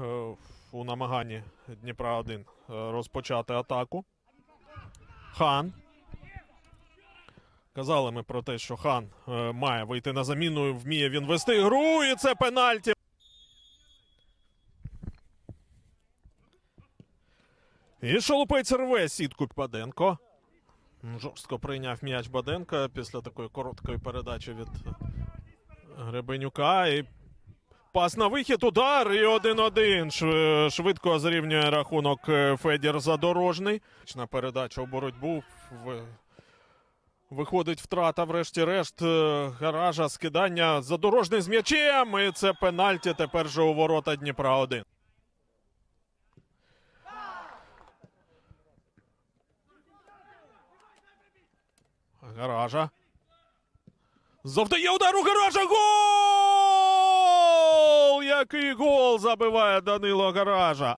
е, у намаганні Дніпра 1 розпочати атаку. Хан. Казали ми про те, що хан е, має вийти на заміну. Вміє він вести гру, і це пенальті. І шолопець рве сітку Баденко. Жорстко прийняв м'яч Баденка після такої короткої передачі від Гребенюка. І пас на вихід, удар і 1-1. Швидко зрівнює рахунок е, Федір Задорожний. На передачу у боротьбу. Виходить втрата, врешті-решт. е, Гаража, скидання. Задорожний з м'ячем. І це пенальті тепер же у ворота Дніпра 1. Гаража. Завдає удар у гаража. Гол! Який гол забиває Данило Гаража.